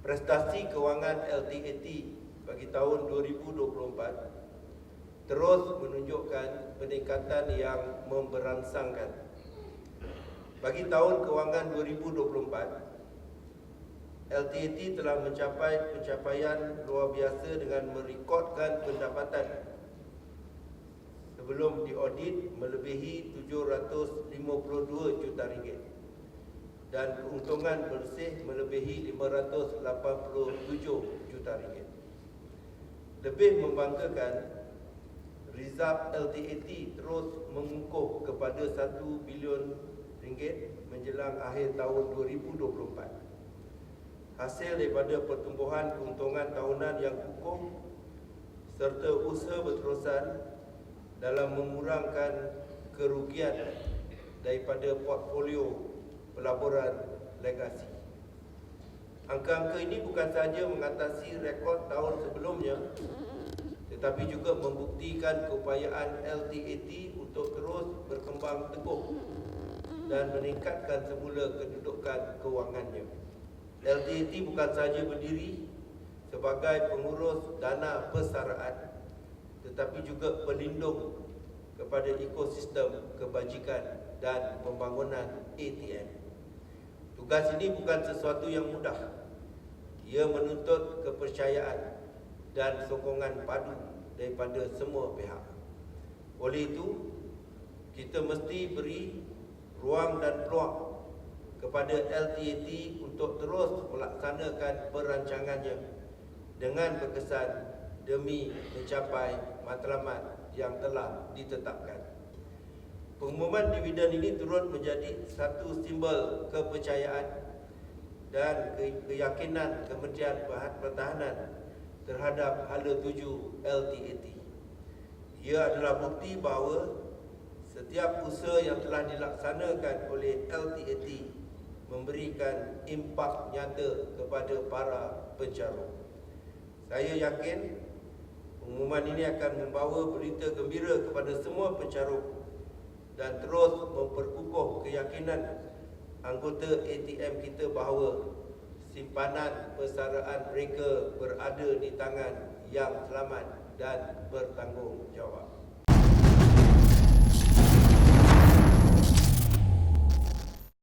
prestasi kewangan LTAT bagi tahun 2024 terus menunjukkan peningkatan yang memberangsangkan. Bagi tahun kewangan 2024, LTAT telah mencapai pencapaian luar biasa dengan merekodkan pendapatan sebelum diaudit melebihi 752 juta ringgit dan keuntungan bersih melebihi 587 juta ringgit. Lebih membanggakan, Rizab LTAT terus mengukuh kepada 1 bilion ringgit menjelang akhir tahun 2024. Hasil daripada pertumbuhan keuntungan tahunan yang kukuh serta usaha berterusan dalam mengurangkan kerugian daripada portfolio pelaburan legasi. Angka-angka ini bukan sahaja mengatasi rekod tahun sebelumnya tetapi juga membuktikan keupayaan LTAT untuk terus berkembang teguh dan meningkatkan semula kedudukan kewangannya. LTAT bukan sahaja berdiri sebagai pengurus dana persaraan tetapi juga pelindung kepada ekosistem kebajikan dan pembangunan ATM. Tugas ini bukan sesuatu yang mudah ia menuntut kepercayaan dan sokongan padu daripada semua pihak. Oleh itu, kita mesti beri ruang dan peluang kepada LTAT untuk terus melaksanakan perancangannya dengan berkesan demi mencapai matlamat yang telah ditetapkan. Pengumuman dividen ini turut menjadi satu simbol kepercayaan dan keyakinan Kementerian Pertahanan terhadap hala tuju LTAT. Ia adalah bukti bahawa setiap usaha yang telah dilaksanakan oleh LTAT memberikan impak nyata kepada para pencarum. Saya yakin pengumuman ini akan membawa berita gembira kepada semua pencarum dan terus memperkukuh keyakinan anggota ATM kita bahawa simpanan persaraan mereka berada di tangan yang selamat dan bertanggungjawab.